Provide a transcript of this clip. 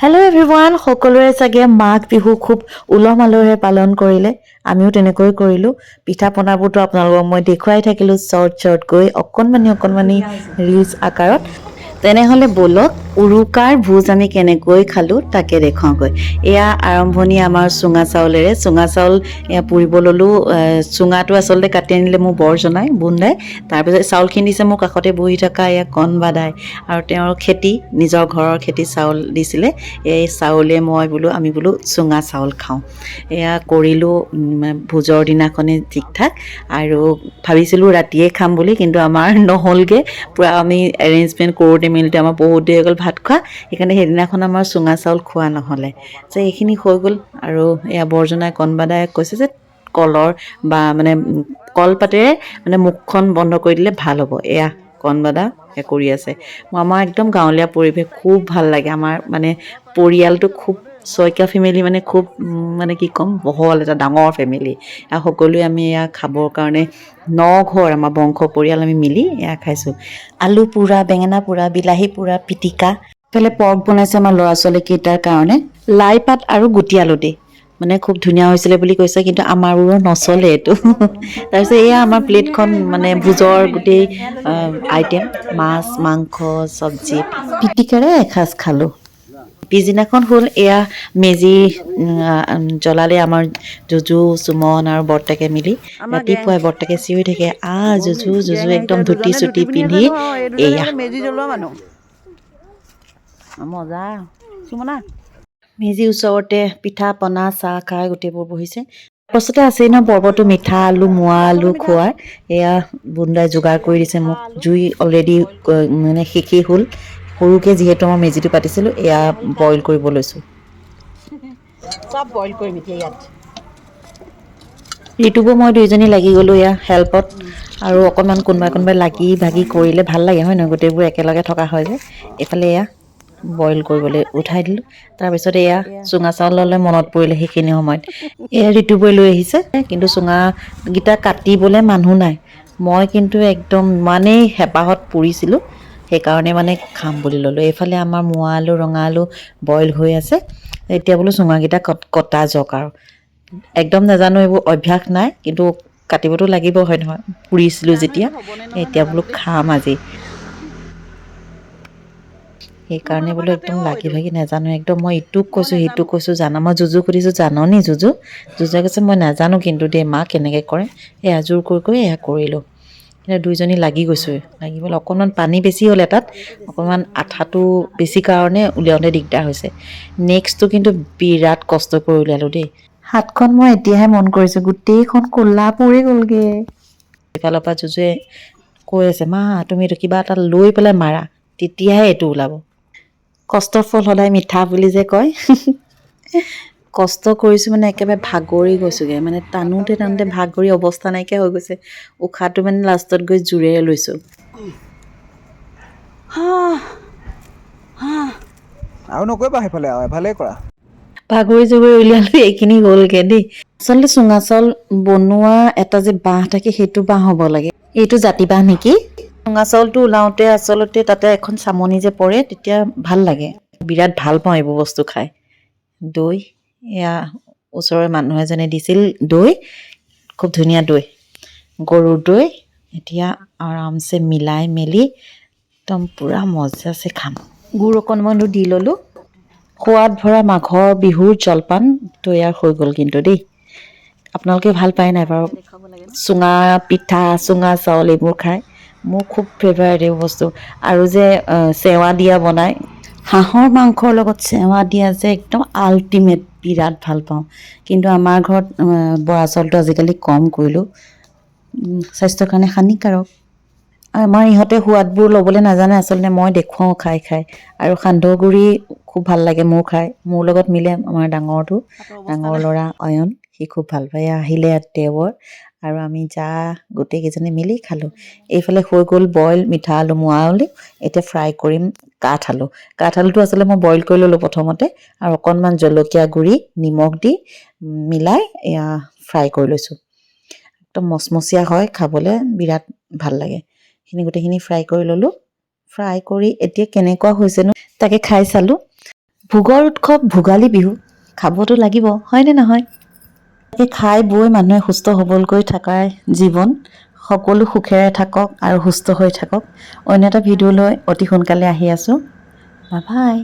Hello everyone সকলোৰে চাগে মাঘ বিহু খুব উলহ মালহেৰে পালন কৰিলে। আমিও তেনেকৈ কৰিলোঁ। পিঠা পনাবোৰতো আপোনালোকক মই দেখুৱাই থাকিলোঁ শ্বৰ্ট শ্বৰ্টকৈ অকণমানি অকণমানি ৰিলছ আকাৰত। তেনেহ'লে ব'লক উৰুকাৰ ভোজ আমি কেনেকৈ খালোঁ তাকে দেখুৱাওঁগৈ। এয়া আৰম্ভণি আমাৰ চুঙা চাউলেৰে। চুঙা চাউল, এয়া পুৰিব ল'লোঁ চুঙাটো আচলতে কাটি আনিলে মোৰ বৰ জনাই বোনদাই তাৰপিছত চাউলখিনি দিছে মোৰ কাষতে বহি থকা এয়া কণ বাদাই আৰু তেওঁৰ খেতি, নিজৰ ঘৰৰ খেতি চাউল দিছিলে। এই চাউলে মই বোলো, আমি বোলো চুঙা চাউল খাওঁ। এয়া কৰিলোঁ ভোজৰ দিনাখনে ঠিক ঠাক আৰু ভাবিছিলোঁ ৰাতিয়ে খাম বুলি, কিন্তু আমাৰ নহ'লগৈ। পূৰা আমি এৰেঞ্জমেণ্ট কৰোঁতে মেলোঁতে আমাৰ বহুত দেৰি হৈ গ'ল ভাত খোৱা। সেইকাৰণে সেইদিনাখন আমাৰ চুঙা চাউল খোৱা নহ'লে। যে এইখিনি হৈ গ'ল আৰু এয়া বৰজনাই কণবাদাই কৈছে যে কলৰ বা মানে কলপাতেৰে মানে মুখখন বন্ধ কৰি দিলে ভালো হ'ব। এয়া কণবাদা কৰি আছে। আমাৰ একদম গাঁৱলীয়া পৰিৱেশ, খুব ভালো লাগে। আমাৰ মানে পৰিয়ালটো খুব ছয়কা ফেমিলি মানে খুব মানে কি ক'ম বহল এটা ডাঙৰ ফেমিলি আৰু সকলোৱে আমি এয়া খাবৰ কাৰণে ন ঘৰ আমাৰ বংশ পৰিয়াল আমি মিলি এয়া খাইছোঁ। আলু পোৰা বেঙেনা পোৰা বিলাহী পোৰা পিটিকা। ইফালে পৰ্ক বনাইছে আমাৰ ল'ৰা ছোৱালীকেইটাৰ কাৰণে লাই পাত আৰু গুটি আলু দি মানে খুব ধুনীয়া হৈছিলে বুলি কৈছে কিন্তু আমাৰো নচলে এইটো। তাৰপিছত এয়া আমাৰ প্লেটখন মানে ভোজৰ গোটেই আইটেম মাছ মাংস চব্জি পিটিকাৰে এসাঁজ খালোঁ। পিছদিনাখন হ'ল এয়া মেজি জ্বলালে আমাৰ জুজু সুমন আৰু বৰ্তাকে মিলি ৰাতিপুৱাই বৰ্তাকে চিঞৰি থাকে। আহ জুজু জুজু একদম ধুতি চুটি পিন্ধি এয়া। মেজি জ্বলোৱা মানুহ। মজা। সুমনা। মেজি ওচৰতে পিঠা পনা চাহ খাই গোটেইবোৰ বহিছে। তাৰপাছতে আছেই ন পৰ্বটো মিঠা আলু মোৱা আলু খোৱাৰ। এয়া বুন্দাই যোগাৰ কৰি দিছে মোক। জুই অলৰেডি মানে শেষেই হ'ল। সৰুকৈ যিহেতু মই মেজিটো পাতিছিলোঁ এয়া বইল কৰিব লৈছোঁ। চব বইল কৰিম এতিয়া ইয়াত। ঋতুবোৰ মই দুইজনী লাগি গ'লোঁ এয়া হেল্পত আৰু অকণমান কোনোবাই কোনোবাই লাগি ভাগি কৰিলে ভাল লাগে হয় নহয়? গোটেইবোৰ একেলগে থকা হয় যে। এইফালে এয়া বইল কৰিবলৈ উঠাই দিলোঁ। তাৰপিছত এয়া চুঙা চাউললৈ মনত পৰিলে সেইখিনি সময়ত। এয়া ঋতুবই লৈ আহিছে কিন্তু চুঙাকেইটা কাটিবলৈ মানুহ নাই। মই কিন্তু একদম ইমানেই হেঁপাহত পৰিছিলোঁ। সেইকাৰণে মানে খাম বুলি ল'লোঁ। এইফালে আমাৰ মোৱা আলু ৰঙা আলু বইল হৈ আছে। এতিয়া বোলো চুঙাকেইটা কট কটা যাওক আৰু। একদম নাজানো এইবোৰ অভ্যাস নাই কিন্তু কাটিবতো লাগিব হয় নহয়? পুৰিছিলোঁ যেতিয়া। এতিয়া বোলো খাম আজি। সেইকাৰণে বোলো একদম লাগি ভাগি নাজানো একদম মই ইটোক কৈছোঁ সিটোক কৈছোঁ জানা। মই জুজুক সুধিছোঁ জান নি জুজু জুজুৱে কৈছে মই নাজানো কিন্তু দেই মা কেনেকৈ কৰে? এই আজোৰ কৰি কৰি এয়া কৰিলোঁ। এতিয়া দুইজনী লাগি গৈছোঁ লাগি পেলাই অকণমান পানী বেছি হ'ল এটাত অকণমান আঠাটো বেছি কাৰণে উলিয়াওঁতে দিগদাৰ হৈছে। নেক্সটটো কিন্তু বিৰাট কষ্ট কৰি উলিয়ালোঁ দেই। হাতখন মই এতিয়াহে মন কৰিছোঁ। গোটেইখন ক'লা পৰি গ'লগৈ। এইফালৰ পৰা জুজুৱে কৈ আছে মা তুমি এইটো কিবা এটা লৈ পেলাই মাৰা। তেতিয়াহে এইটো ওলাব। কষ্টৰ ফল সদায় মিঠা বুলি যে কয়। কষ্ট কৰিছোঁ মানে একেবাৰে ভাগৰি গৈছোঁগৈ। মানে টানোতে টানোতে ভাগৰি অৱস্থা নাইকিয়া হৈ গৈছে। উশাহটো মানে লাষ্টত গৈ জোৰেৰে লৈছোঁ। আৰু নকৰিবা সেইফালে আৰু এফালে কৰা। ভাগৰি জুগৰি উলিয়ালোঁ এইখিনি হ'লগৈ দেই। আচলতে চুঙা চাউল বনোৱা এটা যে বাঁহ থাকে সেইটো বাঁহ হ'ব লাগে। এইটো জাতি বাঁহ নেকি? চুঙা চাউলটো ওলাওঁতে আচলতে তাতে এখন চামনি যে পৰে তেতিয়া ভালো লাগে। বিৰাট ভালো পাওঁ এইবোৰ বস্তু খাই। দৈ। এয়া ওচৰৰে মানুহ এজনে দিছিল দৈ খুব ধুনীয়া দৈ গৰুৰ দৈ। এতিয়া আৰামছে মিলাই মেলি একদম পূৰা মজাছে খাম। গুড় অকণমানো দি ল'লোঁ। সোৱাদ ভৰা মাঘৰ বিহুৰ জলপান তৈয়াৰ হৈ গ'ল কিন্তু দেই। আপোনালোকে ভাল পায় নাই বাৰু? চুঙা পিঠা চুঙা চাউল এইবোৰ খাই মোৰ খুব ফেভাৰেট এইবোৰ বস্তু। আৰু যে চেৱা দিয়া বনায় হাঁহৰ মাংসৰ লগত চেৱা দিয়া যে একদম আল্টিমেট বিৰাট ভাল পাওঁ। কিন্তু আমাৰ ঘৰত বৰা চাউলটো আজিকালি কম কৰিলোঁ। স্বাস্থ্যৰ কাৰণে হানিকাৰক। আৰু আমাৰ ইহঁতে সোৱাদবোৰ ল'বলৈ নাজানে আচলতে মই দেখুৱাওঁ খাই খাই। আৰু সান্দহ গুড়ি খুব ভাল লাগে মোৰ খাই। মোৰ লগত মিলে আমাৰ ডাঙৰটো ডাঙৰ ল'ৰা অয়ন সি খুব ভাল পায়। আহিলে দেৱৰ আৰু আমি যা গোটেইকেইজনে মিলি খালোঁ। এইফালে হৈ গ'ল বইল মিঠা আলু মোৱা আলু। এতিয়া ফ্ৰাই কৰিম। কাঠ আলু কাঠ আলুটো আচলতে মই বইল কৰি ল'লোঁ প্ৰথমতে আৰু অকণমান জলকীয়া গুড়ি নিমখ দি মিলাই এয়া ফ্ৰাই কৰি লৈছোঁ। একদম মচমচীয়া হয় খাবলৈ বিৰাট ভাল লাগে। সেইখিনি গোটেইখিনি ফ্ৰাই কৰি ল'লোঁ। ফ্ৰাই কৰি এতিয়া কেনেকুৱা হৈছেনো তাকে খাই চালোঁ। ভোগৰ উৎসৱ ভোগালী বিহু খাবতো লাগিব হয়নে নহয়? তাকে খাই বৈ মানুহে সুস্থ সবলকৈ থকাৰ জীৱন সকলো সুখেৰে থাকক আৰু সুস্থ হৈ থাকক। অন্য এটা ভিডিঅ'লৈ অতি সোনকালে আহি আছোঁ। বাই